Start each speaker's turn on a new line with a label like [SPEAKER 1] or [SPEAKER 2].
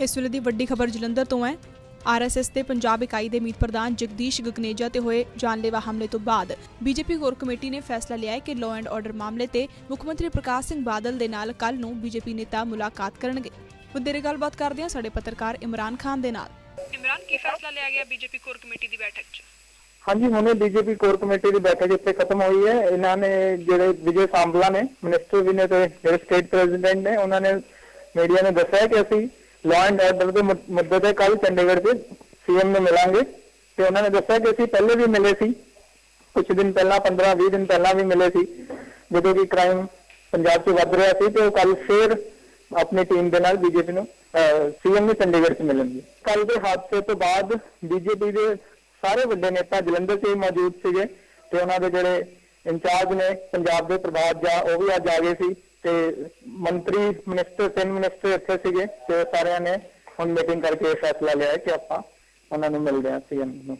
[SPEAKER 1] ਇਸ ਵੇਲੇ ਦੀ ਵੱਡੀ ਖਬਰ ਜਲੰਧਰ ਤੋਂ ਹੈ। ਆਰਐਸਐਸ ਦੇ ਪੰਜਾਬ ਇਕਾਈ ਦੇ ਮੀਤ ਪ੍ਰਧਾਨ ਜਗਦੀਸ਼ ਗਗਨੇਜਾ ਤੇ ਹੋਏ ਜਾਨਲੇਵਾ ਹਮਲੇ ਤੋਂ ਬਾਅਦ ਬੀਜੇਪੀ ਕੋਰ ਕਮੇਟੀ ਨੇ ਫੈਸਲਾ ਲਿਆ ਹੈ ਕਿ ਲਾਅ ਐਂਡ ਆਰਡਰ ਮਾਮਲੇ ਤੇ ਮੁੱਖ ਮੰਤਰੀ ਪ੍ਰਕਾਸ਼ ਸਿੰਘ ਬਾਦਲ ਦੇ ਨਾਲ ਕੱਲ ਨੂੰ ਬੀਜੇਪੀ ਨੇਤਾ ਮੁਲਾਕਾਤ ਕਰਨਗੇ। ਵਧੇਰੇ ਗੱਲਬਾਤ ਕਰਦੇ ਹਾਂ ਸਾਡੇ ਪੱਤਰਕਾਰ ਇਮਰਾਨ ਖਾਨ ਦੇ ਨਾਲ। ਇਮਰਾਨ ਕੀ ਫੈਸਲਾ ਲਿਆ ਗਿਆ ਬੀਜੇਪੀ ਕੋਰ ਕਮੇਟੀ ਦੀ ਬੈਠਕ 'ਚ?
[SPEAKER 2] ਹਾਂਜੀ ਹੁਣੇ ਬੀਜੇਪੀ ਕੋਰ ਕਮੇਟੀ ਦੀ ਬੈਠਕ ਇੱਥੇ ਖਤਮ ਹੋਈ ਹੈ। ਇਹਨਾਂ ਨੇ ਜਿਹੜੇ ਵਿਜੇ ਸਾਂਬਲਾ ਨੇ ਮਿਨਿਸਟਰ ਵੀ ਨੇ ਤੇ ਜਿਹੜੇ ਸਟੇਟ ਪ੍ਰੈਜ਼ੀਡੈਂਟ ਨੇ ਉਹਨਾਂ ਨੇ ਮੀਡੀਆ ਨੂੰ ਦੱਸਿਆ ਕਿ ਅਸੀਂ ਲਾਅ ਐਂਡ ਆਰਡਰ ਦੇ ਮੁੱਦੇ ਤੇ ਕੱਲ ਚੰਡੀਗੜ੍ਹ ਦੇ ਸੀਐਮ ਨੂੰ ਮਿਲਾਂਗੇ ਤੇ ਉਹਨਾਂ ਨੇ ਦੱਸਿਆ ਕਿ ਅਸੀਂ ਪਹਿਲੇ ਵੀ ਮਿਲੇ ਸੀ। ਕੁਝ ਦਿਨ ਪਹਿਲਾਂ 15 20 ਦਿਨ ਪਹਿਲਾਂ ਵੀ ਮਿਲੇ ਸੀ। ਜਦੋਂ ਕਿ ਕ੍ਰਾਈਮ ਪੰਜਾਬ 'ਚ ਵੱਧ ਰਿਹਾ ਸੀ ਤੇ ਉਹ ਕੱਲ ਫੇਰ ਆਪਣੀ ਟੀਮ ਦੇ ਨਾਲ ਬੀਜੇਪੀ ਨੂੰ ਸੀਐਮ ਨੂੰ ਚੰਡੀਗੜ੍ਹ 'ਚ ਮਿਲਣਗੇ। ਕੱਲ ਦੇ ਹਾਦਸੇ ਤੋਂ ਬਾਅਦ ਬੀਜੇਪੀ ਦੇ ਸਾਰੇ ਵੱਡੇ ਨੇਤਾ ਜਲੰਧਰ 'ਚ ਹੀ ਮੌਜੂਦ ਸੀਗੇ ਤੇ ਉਹਨਾਂ ਦੇ ਜਿਹੜੇ ਇੰਚਾਰਜ ਨੇ, ਪੰਜਾਬ ਦੇ ਪ੍ਰਭਾਤ ਜਾ ਉਹ ਵੀ ਅੱਜ ਆ ਗਏ ਸੀ। ਤੇ ਮੰਤਰੀ ਮਿਨਿਸਟਰ ਤਿੰਨ ਮਿਨਿਸਟਰ ਇੱਥੇ ਸੀਗੇ ਤੇ ਸਾਰਿਆਂ ਨੇ ਹੁਣ ਮੀਟਿੰਗ ਕਰਕੇ ਇਹ ਫੈਸਲਾ ਲਿਆ ਕਿ ਆਪਾਂ ਉਹਨਾਂ ਨੂੰ ਮਿਲਦੇ ਹਾਂ ਸੀਐਮ ਨੂੰ।